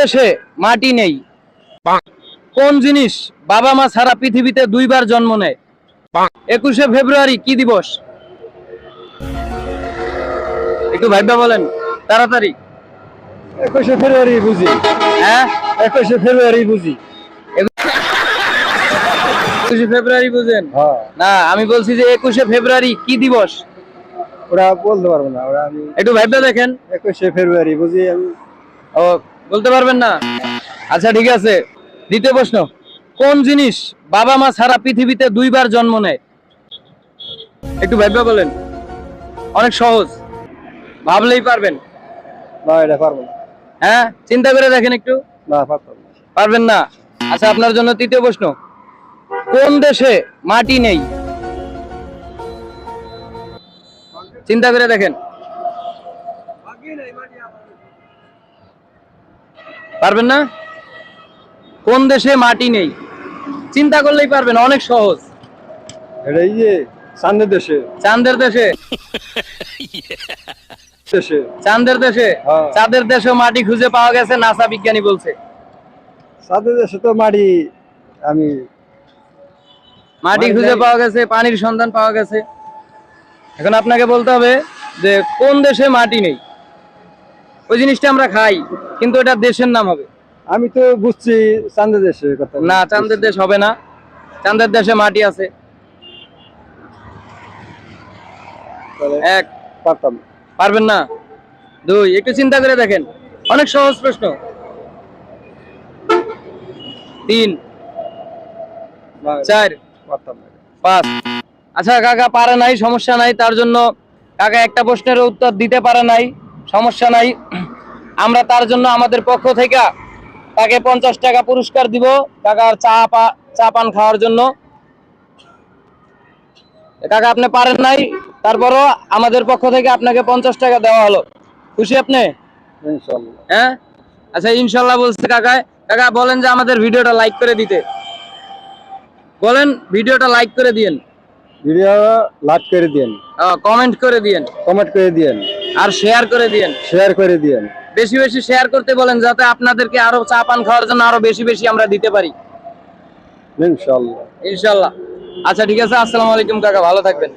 দেশে মাটি নেই। কোন জিনিস বাবা মা সারা পৃথিবীতে দুইবার জন্ম নেয়? একুশে ফেব্রুয়ারি কি দিবস? একটু ভাইবা বলেন তাড়াতাড়ি। একুশে ফেব্রুয়ারি বুঝি। হ্যাঁ? একুশে ফেব্রুয়ারি বুঝি। একুশে ফেব্রুয়ারি বুঝেন? হ্যাঁ। না আমি বলছি যে একুশে ফেব্রুয়ারি কি দিবস? ওরা বলতে পারব না ওরা আমি একটু ভাইবা দেখেন। একুশে ফেব্রুয়ারি বুঝি আমি। ও বলতে পারবেন না? আচ্ছা ঠিক আছে। দ্বিতীয় প্রশ্ন কোন জিনিস বাবা মা সারা পৃথিবীতে দুইবার জন্ম নেয়? একটু ভাববে বলেন। অনেক সহজ। ভাবলেই পারবেন। না এটা পারব না। হ্যাঁ? চিন্তা করে দেখেন একটু। না। পারবেন না? আচ্ছা আপনার জন্য তৃতীয় প্রশ্ন কোন দেশে মাটি নেই? চিন্তা করে দেখেন। পারবেন না? কোন দেশে মাটি নেই? চিন্তা করলেই পারবেন অনেক সহজ। এটা এই যে চান্দের দেশে। চাঁদের দেশে। দেশে। চাঁদের দেশে? হ্যাঁ। চাঁদের দেশে মাটি খুঁজে পাওয়া গেছে নাসা বিজ্ঞানী বলছে। চাঁদের দেশে তো মাটি আমি মাটি খুঁজে পাওয়া গেছে পানির সন্ধান পাওয়া গেছে। এখন আপনাকে বলতে হবে যে কোন দেশে মাটি নেই? ওই জিনিসটা আমরা খাই কিন্তু এটা দেশের নাম হবে। আমি তো বুঝছি চান্দের দেশে কথা। না চাঁদের দেশ হবে না। চাঁদের দেশে মাটি আছে। এক। পারতাম। পারবেন না? দুই একটু চিন্তা করে দেখেন। অনেক সহজ প্রশ্ন। তিন চার পাঁচ। আচ্ছা কাকা পারে নাই সমস্যা নাই তার জন্য কাকা একটা প্রশ্নের উত্তর দিতে পারে নাই। সমস্যা নাই। আমরা তার জন্য আমাদের পক্ষ থেকে তাকে পঞ্চাশ টাকা পুরস্কার দিব কাকার চা পা চা পান খাওয়ার জন্য। কাকা আপনি পারেন নাই তারপরও আমাদের পক্ষ থেকে আপনাকে পঞ্চাশ টাকা দেওয়া হলো। খুশি আপনি? হ্যাঁ? আচ্ছা ইনশাল্লাহ বলছে কাকায় কাকা বলেন যে আমাদের ভিডিওটা লাইক করে দিতে। বলেন ভিডিওটা লাইক করে দিয়েন। ভিডিও লাইক করে দিয়েন। কমেন্ট করে দিয়েন। কমেন্ট করে দিয়েন। আর শেয়ার করে দিয়েন। শেয়ার করে দিয়েন। বেশি বেশি শেয়ার করতে বলেন যাতে আপনাদেরকে আরও চা পান খাওয়ার জন্য আরও বেশি বেশি আমরা দিতে পারি। ইনশাল্লাহ ইনশাল্লাহ আচ্ছা ঠিক আছে আসসালামু আলাইকুম কাকা ভালো থাকবেন।